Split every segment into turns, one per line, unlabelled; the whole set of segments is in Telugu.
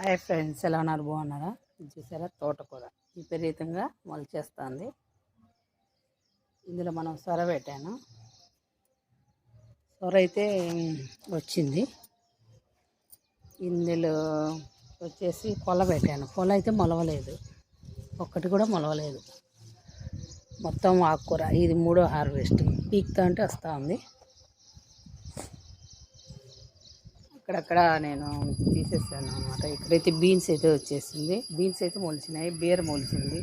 హాయ్ ఫ్రెండ్స్ ఎలా ఉన్నారు? బాగున్నారా? చూసారా? తోటకూర. విపరీతంగా మొలిచేస్తుంది ఇందులో మనం సొర పెట్టాను. సొర అయితే వచ్చింది. ఇందులో వచ్చేసి పొల పెట్టాను. పొల అయితే మొలవలేదు. ఒక్కటి కూడా మొలవలేదు. మొత్తం ఆకుకూర. ఇది మూడో హార్వెస్ట్. పీక్తా అంటే వస్తూ ఉంది. అక్కడక్కడ నేను తీసేసాను అనమాట ఇక్కడైతే బీన్స్ అయితే వచ్చేసింది. బీన్స్ అయితే మొలిచినాయి బీర మొలిచింది.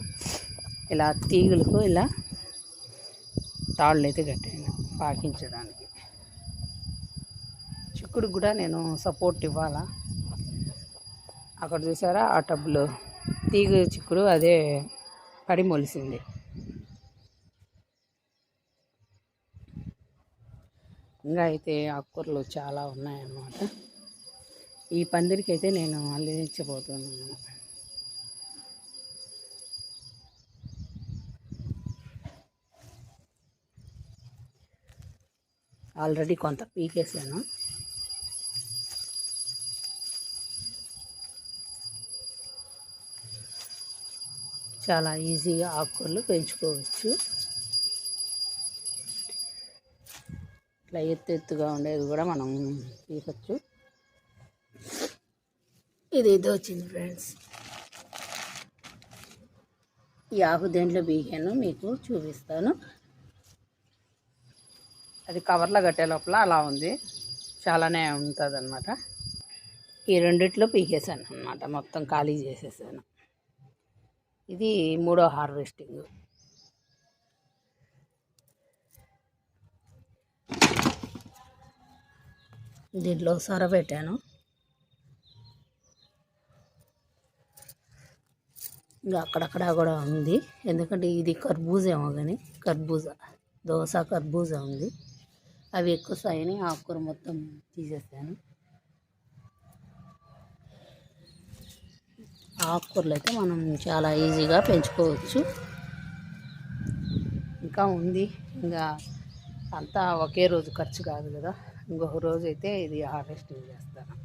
ఇలా తీగలకు ఇలా తాళ్ళు అయితే కట్టాను పాకించడానికి. చిక్కుడు కూడా నేను సపోర్ట్ ఇవ్వాలా? అక్కడ చూసారా ఆ టబ్లో తీగ చిక్కుడు అదే పడి మొలిసింది. ఇంకా అయితే ఆకుకూరలు చాలా ఉన్నాయన్నమాట. ఈ పందిరికి అయితే నేను అల్లించబోతున్నాను ఆల్రెడీ కొంత పీకేసాను చాలా ఈజీగా ఆకుకూరలు పెంచుకోవచ్చు. ఇట్లా ఎత్తు ఎత్తుగా ఉండేది కూడా మనం తీయవచ్చు ఇది ఇది వచ్చింది ఫ్రెండ్స్ ఈ ఆకు దేంట్లో బీగాను మీకు చూపిస్తాను. అది కవర్లో కట్టే లోపల అలా ఉంది. చాలానే ఉంటుంది అనమాట ఈ రెండిట్లో పీకేసాను అనమాట మొత్తం ఖాళీ చేసేసాను. ఇది మూడో హార్వెస్టింగ్. దీంట్లో సొర పెట్టాను. ఇంకా అక్కడక్కడ కూడా ఉంది. ఎందుకంటే ఇది కర్బూజేమో కానీ కర్బూజ దోశ కర్బూజ ఉంది. అవి ఎక్కువ సాయని ఆకుకూర మొత్తం తీసేసాను. ఆకుకూరలు అయితే మనం చాలా ఈజీగా పెంచుకోవచ్చు. ఇంకా ఉంది. ఇంకా అంతా ఒకే రోజు ఖర్చు కాదు కదా. ఇంకొక రోజు అయితే ఇది హార్వెస్టింగ్ చేస్తాను.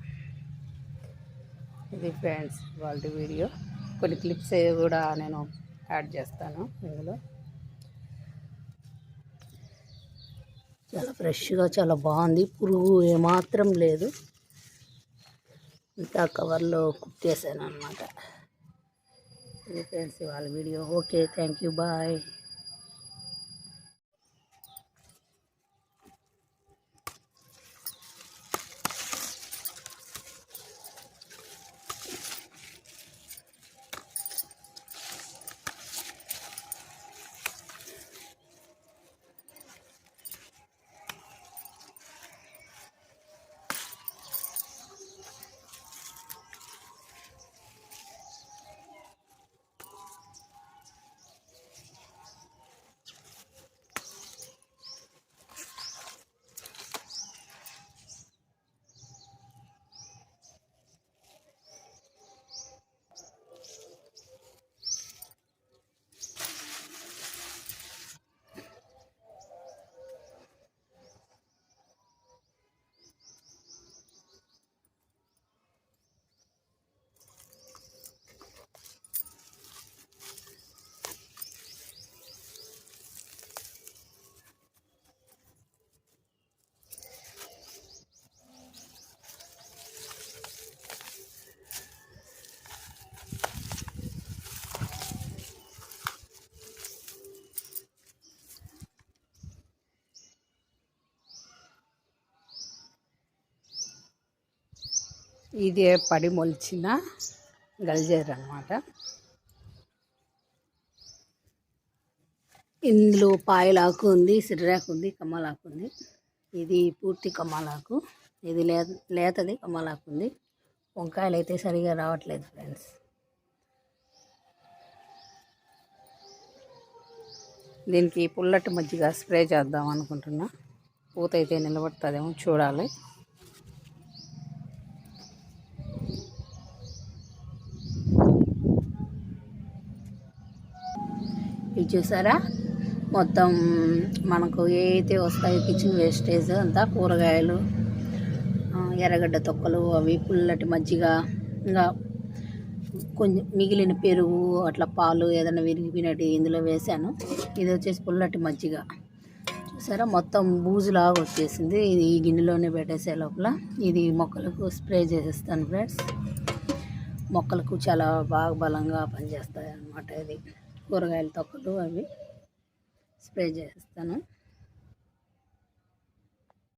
ఇది ఫ్రెండ్స్ వాళ్ళ వీడియో. కొన్ని క్లిప్స్ కూడా నేను యాడ్ చేస్తాను ఇందులో. చాలా ఫ్రెష్గా చాలా బాగుంది. పురుగు ఏమాత్రం లేదు. ఇంత కవర్లో కుట్టేసాను అనమాట ఇది ఫ్రెండ్స్ వాళ్ళ video okay. Thank you. Bye. ఇదే పడి మొలిచిన గల్జేరు అనమాట ఇందులో పాయలాకు ఉంది సిర్రాకు ఉంది కమ్మలాకు ఉంది. ఇది పూర్తి కమ్మలాకు ఇది లే లేతది కమ్మలాకు ఉంది. వంకాయలు అయితే సరిగా రావట్లేదు ఫ్రెండ్స్. దీనికి పుల్లటి మజ్జిగ స్ప్రే చేద్దాం అనుకుంటున్నా. పూత అయితే నిలబడుతుందేమో చూడాలి. ఇది చూసారా? మొత్తం మనకు ఏదైతే వస్తాయో కిచెన్ వేస్టేజ్ అంతా కూరగాయలు ఎర్రగడ్డ తొక్కలు అవి పుల్లటి మజ్జిగ ఇంకా కొంచెం మిగిలిన పెరుగు అట్లా పాలు ఏదైనా విరిగిపోయినట్టు ఇందులో వేసాను ఇది వచ్చేసి పుల్లటి మజ్జిగ. చూసారా? మొత్తం బూజులాగా వచ్చేసింది. ఇది ఈ గిన్నెలోనే పెట్టేసే లోపల. ఇది మొక్కలకు స్ప్రే చేసేస్తాను ఫ్రెండ్స్. మొక్కలకు చాలా బాగా బలంగా పనిచేస్తాయి అన్నమాట ఇది. కూరగాయల తొక్కలు అవి స్ప్రే చేస్తాను.